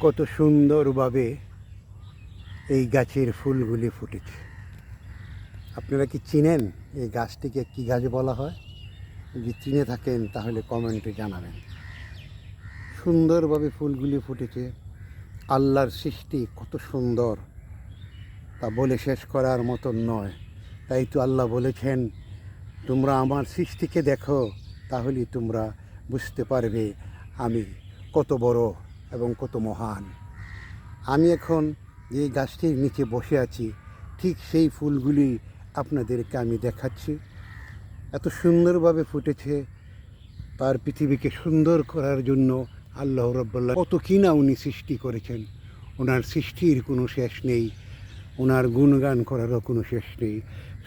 কত সুন্দরভাবে এই গাছের ফুলগুলি ফুটেছে। আপনারা কি চিনেন এই গাছটিকে কী গাছ বলা হয়? যদি চিনে থাকেন তাহলে কমেন্টে জানাবেন। সুন্দরভাবে ফুলগুলি ফুটেছে। আল্লাহর সৃষ্টি কত সুন্দর। তা বলে শেষ করার মতন নয়। তাই তো আল্লাহ বলেছেন, তোমরা আমার সৃষ্টিকে দেখো, তাহলেই তোমরা বুঝতে পারবে আমি কত বড়। এবং কত মহান। আমি এখন যে গাছটির নিচে বসে আছি, ঠিক সেই ফুলগুলি আপনাদেরকে আমি দেখাচ্ছি। এত সুন্দরভাবে ফুটেছে, তার পৃথিবীকে সুন্দর করার জন্য আল্লাহ রব্বাল্লাহ কত কিনা উনি সৃষ্টি করেছেন। ওনার সৃষ্টির কোনো শেষ নেই, ওনার গুণগান করারও কোনো শেষ নেই।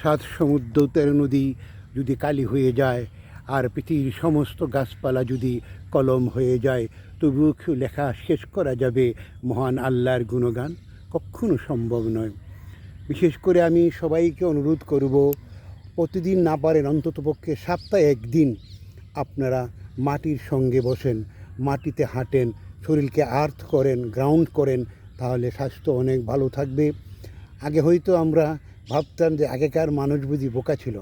সাত সমুদ্র তেরো নদী যদি কালি হয়ে যায় আর পৃথিবীর সমস্ত গাছপালা যদি কলম হয়ে যায়, তবুও লেখা শেষ করা যাবে মহান আল্লাহর গুণগান? কখনো সম্ভব নয়। বিশেষ করে আমি সবাইকে অনুরোধ করব, প্রতিদিন না পারেন অন্ততপক্ষে সপ্তাহে একদিন আপনারা মাটির সঙ্গে বসেন, মাটিতে হাঁটেন, শরীরকে আর্থ করেন, গ্রাউন্ড করেন, তাহলে স্বাস্থ্য অনেক ভালো থাকবে। আগে হয়তো আমরা ভাবতাম যে আগেকার মানুষ বুঝি বোকা ছিল।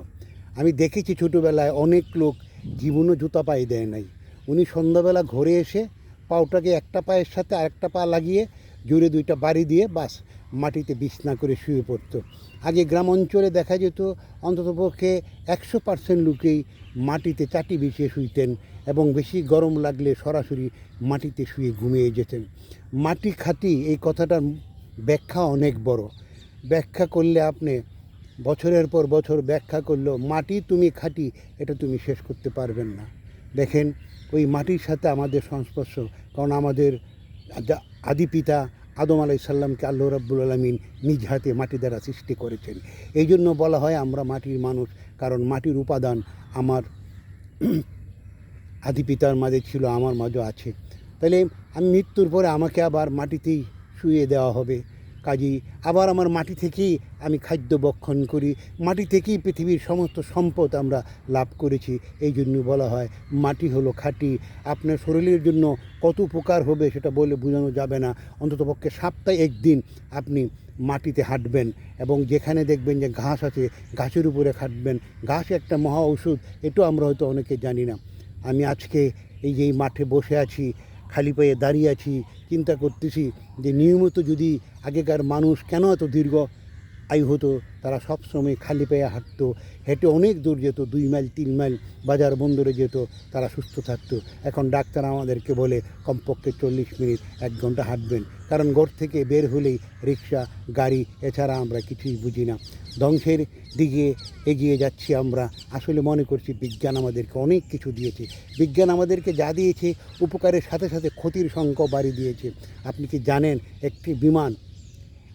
আমি দেখেছি ছোটোবেলায় অনেক লোক জীবনও জুতা পায়ে দেয় নাই। উনি সন্ধ্যাবেলা ঘরে এসে পাওটাকে একটা পায়ের সাথে আরেকটা পা লাগিয়ে জোরে দুইটা বাড়ি দিয়ে বাস মাটিতে বিছনা করে শুয়ে পড়তো। আগে গ্রাম অঞ্চলে দেখা যেত, অন্ততপক্ষে একশো পার্সেন্ট লোকেই মাটিতে চাটি বিছিয়ে শুইতেন এবং বেশি গরম লাগলে সরাসরি মাটিতে শুয়ে ঘুমিয়ে যেতেন। মাটি খাটি, এই কথাটার ব্যাখ্যা অনেক বড়। ব্যাখ্যা করলে আপনি বছরের পর বছর ব্যাখ্যা করলেও মাটি তুমি খাটি, এটা তুমি শেষ করতে পারবেন না। দেখেন, ওই মাটির সাথে আমাদের সংস্পর্শ, কারণ আমাদের আদি পিতা আদম আলাই সাল্লামকে আল্লাহ রাব্বুল আলমিন নিজ হাতে মাটি দ্বারা সৃষ্টি করেছেন। এই জন্য বলা হয় আমরা মাটির মানুষ, কারণ মাটির উপাদান আমার আদি পিতার মাঝে ছিল, আমার মাঝে আছে। তাহলে আমি মৃত্যুর পরে আমাকে আবার মাটিতেই শুয়ে দেওয়া হবে। কাজেই আবার আমার মাটি থেকেই আমি খাদ্য বক্ষণ করি। মাটি থেকেই পৃথিবীর সমস্ত সম্পদ আমরা লাভ করেছি। এই জন্য বলা হয়, মাটি হলো খাঁটি। আপনার শরীরের জন্য কত উপকার হবে সেটা বলে বোঝানো যাবে না। অন্ততপক্ষে সপ্তাহে একদিন আপনি মাটিতে হাঁটবেন এবং যেখানে দেখবেন যে ঘাস আছে, ঘাসের উপরে হাঁটবেন ঘাস একটা মহা ওষুধ এটাও আমরা হয়তো অনেকে জানি না। আমি আজকে এই যে মাঠে বসে আছি, খালি পায়ে দাঁড়িয়ে আছি চিন্তা করতেছি যে নিয়মিত যদি আগেকার মানুষ কেন এত দীর্ঘ আয়ু হতো তারা সব সময় খালি পায়ে হাঁটতো। হেঁটে অনেক দূর যেত, দুই মাইল, তিন মাইল বাজার বন্দরে যেত, তারা সুস্থ থাকতো। এখন ডাক্তার আমাদেরকে বলে, কমপক্ষে চল্লিশ মিনিট, এক ঘণ্টা হাঁটবেন। কারণ ঘর থেকে বের হলেই রিক্সা, গাড়ি, এছাড়া আমরা কিছুই বুঝি না। ধ্বংসের দিকে এগিয়ে যাচ্ছি আমরা। আসলে মনে করছি বিজ্ঞান আমাদেরকে অনেক কিছু দিয়েছে। বিজ্ঞান আমাদেরকে যা দিয়েছে, উপকারের সাথে সাথে ক্ষতির সংখ্যাও বাড়িয়ে দিয়েছে। আপনি কি জানেন, একটি বিমান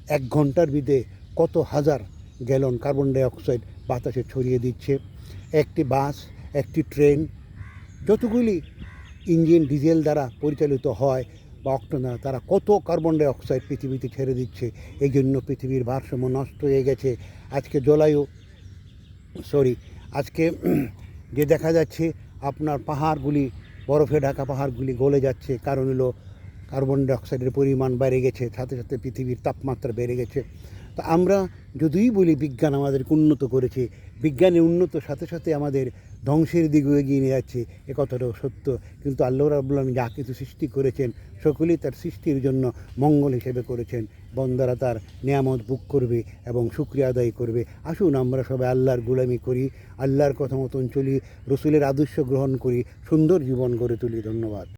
এক ঘণ্টার ভিতরে কত হাজার গ্যালন কার্বন ডাইঅক্সাইড বাতাসে ছড়িয়ে দিচ্ছে। একটি বাস, একটি ট্রেন, যতগুলি ইঞ্জিন ডিজেল দ্বারা পরিচালিত হয় বা অক্টোন তারা কত কার্বন ডাইঅক্সাইড পৃথিবীতে ছেড়ে দিচ্ছে। এই জন্য পৃথিবীর ভারসাম্য নষ্ট হয়ে গেছে। আজকে জলায়ু, সরি, আজকে যে দেখা যাচ্ছে, আপনার পাহাড়গুলি, বরফে ঢাকা পাহাড়গুলি গলে যাচ্ছে। কারণ হলো, কার্বন ডাইঅক্সাইডের পরিমাণ বেড়ে গেছে, সাথে সাথে পৃথিবীর তাপমাত্রা বেড়ে গেছে। তো আমরা যদিই বলি বিজ্ঞান আমাদেরকে উন্নত করেছে বিজ্ঞানের উন্নত সাথে সাথে আমাদের ধ্বংসের দিকে এগিয়ে নিয়ে যাচ্ছে, এ কথাটাও সত্য। কিন্তু আল্লাহ রাবুল্লাহ যা কিছু সৃষ্টি করেছেন, সকলেই তার সৃষ্টির জন্য মঙ্গল হিসেবে করেছেন। বন্দারা তার নিয়ামত বুক করবে এবং শুক্রিয়া আদায় করবে। আসুন আমরা সবাই আল্লাহর গোলামি করি, আল্লাহর কথা মতন চলি, রসুলের আদর্শ গ্রহণ করি, সুন্দর জীবন গড়ে তুলি। ধন্যবাদ।